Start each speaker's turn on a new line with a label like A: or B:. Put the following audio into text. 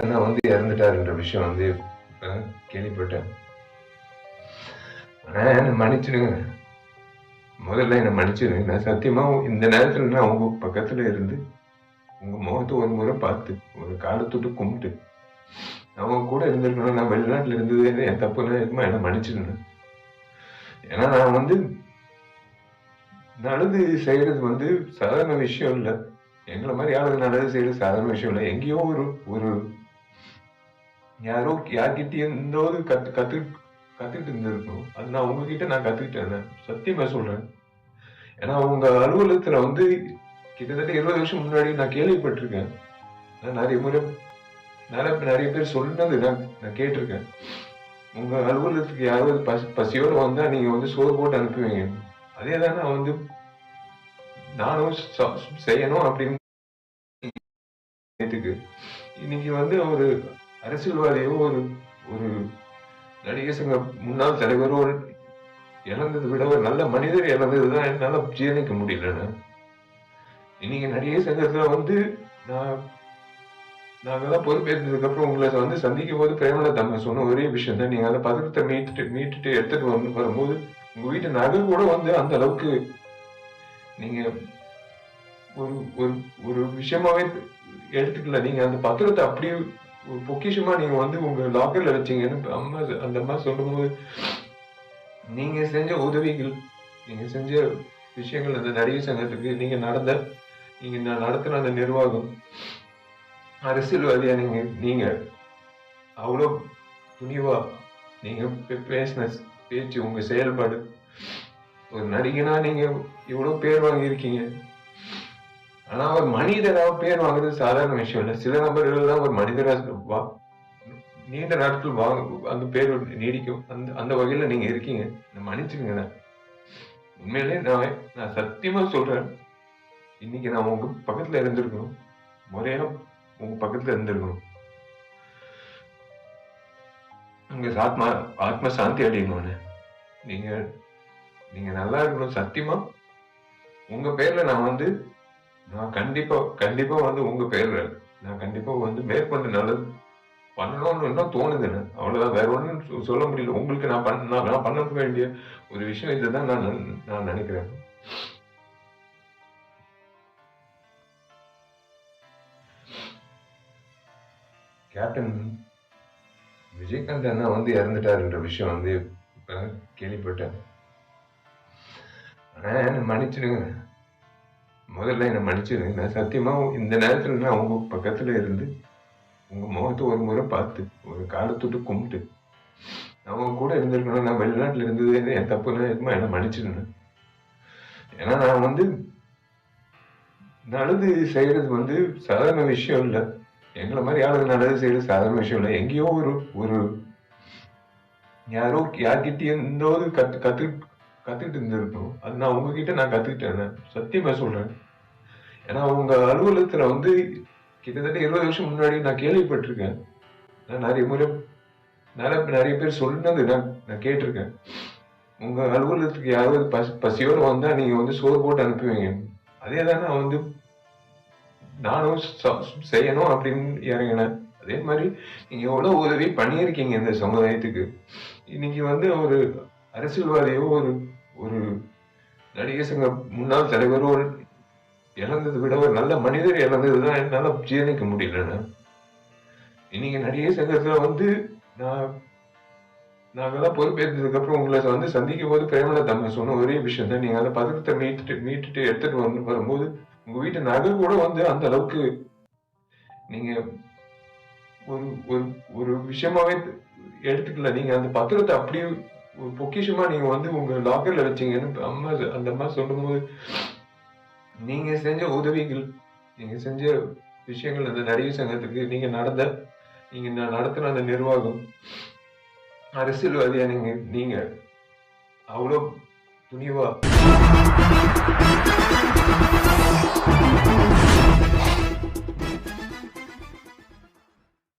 A: அண்ணா வந்து இறந்துட்டாருன்ற விஷயம் வந்து கேள்விப்பட்டேன். என்னை மன்னிச்சிடுங்க. முதல்ல என்னை மன்னிச்சிடுங்க. நான் சத்தியமா இந்த நேரத்துல நான் உங்க பக்கத்துல இருந்து உங்க முகத்தை ஒரு முறை பார்த்து ஒரு காலை தொட்டு கும்பிட்டு அவங்க கூட இருந்திருக்கணும். நான் வெளிநாட்டுல இருந்தது என் தப்புன்னு இருக்குமா என்னை மன்னிச்சிடுங்க. ஏன்னா நான் வந்து நல்லது செய்யறது வந்து சாதாரண விஷயம் இல்லை. எங்களை மாதிரி ஆளுங்க நல்லது செய்யறது சாதாரண விஷயம் இல்லை. எங்கேயோ ஒரு ஒரு யாரோ யார்கிட்டயும் இந்த ஒரு கத்து கத்து கத்துக்கிட்டு இருந்திருக்கணும் அது நான் உங்ககிட்ட நான் கத்துக்கிட்டேன். சத்தியமா சொல்றேன். ஏன்னா உங்க அலுவலகத்துல வந்து கிட்டத்தட்ட இருபது வருஷம் முன்னாடி நான் கேள்விப்பட்டிருக்கேன். நான் நிறைய முறை நிறைய நிறைய பேர் சொன்னது நான் நான் கேட்டிருக்கேன். உங்க அலுவலகத்துக்கு யாராவது பசி பசியோட வந்தா நீங்க வந்து சோறு போட்டு அனுப்புவீங்க. அதே தான் நான் வந்து நானும் செய்யணும் அப்படின்னு. இன்னைக்கு வந்து ஒரு அரசியல்வாதியோ ஒரு ஒரு நடிகர் சங்க முன்னாள் தலைவரோ இழந்ததை விட ஒரு நல்ல மனிதர் இழந்ததுதான் என்னால ஜீரணிக்க முடியலன்னு இன்னைக்கு நடிகர் சங்கத்துல வந்து நான் நாங்கெல்லாம் பொறுப்பேற்றதுக்கு அப்புறம் உங்களை வந்து சந்திக்கும் போது பிரேமலதா அம்மா சொன்ன ஒரே விஷயம் தான் நீங்க அந்த பதக்கத்தை மீட்டுட்டு மீட்டுட்டு எடுத்துட்டு வந்து வரும்போது உங்க வீட்டு நகை கூட வந்து அந்த அளவுக்கு நீங்க ஒரு ஒரு ஒரு விஷயமாவே எடுத்துக்கல. நீங்க அந்த பத்திரத்தை அப்படியே ஒரு பொக்கிஷமா நீங்க வந்து உங்க லாக்கர்ல வச்சீங்கன்னு அம்மா அந்த அம்மா சொல்லும்போது நீங்க செஞ்ச உதவிகள் நீங்க செஞ்ச விஷயங்கள் அந்த நடிகர் சங்கத்துக்கு நீங்க நடந்த நீங்க நடத்தின அந்த நிர்வாகம் அரசியல்வாதியா நீங்க நீங்க அவ்வளோ துணிவா நீங்க பேசின பேச்சு உங்க செயல்பாடு ஒரு நடிகனா நீங்க இவ்வளவு பேர் வாங்கியிருக்கீங்க. ஆனா ஒரு மனிதராக பேர் வாங்குறது சாதாரண விஷயம் இல்லை. சில நபர்கள் தான் ஒரு மனிதரா வா நீண்ட நாட்கள் வாங்க அந்த பேர் நீடிக்கும். அந்த அந்த வகையில நீங்க இருக்கீங்க. என்னை மன்னிச்சுக்கங்க உண்மையிலே நான் நான் சத்தியமா சொல்றேன். இன்னைக்கு நான் உங்க பக்கத்துல இருந்திருக்கணும். முறையா உங்க பக்கத்துல இருந்திருக்கணும். உங்க ஆத்மா ஆத்ம சாந்தி அடையணும்னு. நீங்க நீங்க நல்லா இருக்கணும். சத்தியமா உங்க பேர்ல நான் வந்து நான் கண்டிப்பா கண்டிப்பா வந்து உங்க பேர்ல நான் கண்டிப்பா வந்து மேற்கொண்டு நல்லது. பண்ணணும்னு இன்னும் தோணுதுன்னு? அவ்வளவுதான். வேற ஒண்ணும் சொல்ல முடியல. உங்களுக்கு நான் பண்ண நான் பண்ண வேண்டிய ஒரு விஷயம் இதுதான் நான் நான் நினைக்கிறேன். கேப்டன் விஜயகாந்த் அண்ணா வந்து இறந்துட்டாருன்ற விஷயம் வந்து இப்ப கேள்விப்பட்டேன். ஆனா என்னை மன்னிச்சிடுங்க. முதல்ல என்னை மன்னிச்சிடுங்க நான் சத்தியமா இந்த நேரத்துல நான் அவங்க பக்கத்துல இருந்து உங்க முகத்தை ஒரு முறை பார்த்து ஒரு காலை தொட்டு கும்பிட்டு அவங்க கூட இருந்திருக்கணும் நான் வெளிநாட்டுல இருந்தது என் தப்புன்னு இருக்குமா என்னை மன்னிச்சிடுங்க ஏன்னா நான் வந்து நல்லது செய்யறது வந்து சாதாரண விஷயம் இல்லை. எங்களை மாதிரி ஆளுங்க நல்லது செய்யறது சாதாரண விஷயம் இல்லை. எங்கேயோ ஒரு ஒரு யாரோ யார்கிட்டயும் இந்த ஒரு கற்றுக்கிட்டு கத்துக்கிட்டு இருந்திருக்கணும் அது நான் உங்ககிட்ட நான் கத்துக்கிட்டேன். சத்தியமா சொல்றேன். ஏன்னா உங்க அலுவலகத்துல வந்து கிட்டத்தட்ட இருபது வருஷம் முன்னாடி நான் கேள்விப்பட்டிருக்கேன். நான் நிறைய முறை நிறைய நிறைய பேர் சொன்னது நான் நான் கேட்டிருக்கேன். உங்க அலுவலகத்துக்கு யாராவது பசி பசியோடு வந்தா நீங்க வந்து சோறு போட்டு அனுப்புவீங்க. அதே தான் நான் வந்து நானும் செய்யணும் அப்படின்னு இறங்கினேன். அதே மாதிரி நீங்க எவ்வளவு உதவி பண்ணியிருக்கீங்க இந்த சமுதாயத்துக்கு. இன்னைக்கு வந்து ஒரு அரசியல்வாதியோ ஒரு ஒரு நடிகர் சங்க முன்னாள் தலைவரோ இழந்ததை விட ஒரு நல்ல மனிதர் இழந்ததுதான் என்னால் ஜீரணிக்க முடியலன்னு இன்னைக்கு நடிகர் சங்கத்தில் வந்து நான் நாங்கெல்லாம் பொறுப்பேற்றதுக்கு அப்புறம் உங்களை வந்து சந்திக்கும் போது பிரேமலதா அம்மா சொன்ன ஒரே விஷயம் தான். நீங்க அந்த பதக்கத்தை மீட்டுட்டு மீட்டுட்டு எடுத்துட்டு வந்து வரும்போது உங்க வீட்டு நகை கூட வந்து அந்த அளவுக்கு நீங்க ஒரு ஒரு ஒரு விஷயமாவே எடுத்துக்கல. நீங்க அந்த பத்திரத்தை அப்படியே ஒரு பொக்கிஷமா நீங்க வந்து உங்க லாக்கர்ல வச்சீங்கன்னு அம்மா அந்த அம்மா சொல்லும்போது நீங்க செஞ்ச உதவிகள் நீங்க செஞ்ச விஷயங்கள் அந்த நடிகர் சங்கத்துக்கு நீங்க நடந்த நீங்க நடத்தின அந்த நிர்வாகம் அரசியல்வாதியா நீங்க நீங்க அவ்வளோ துணிவா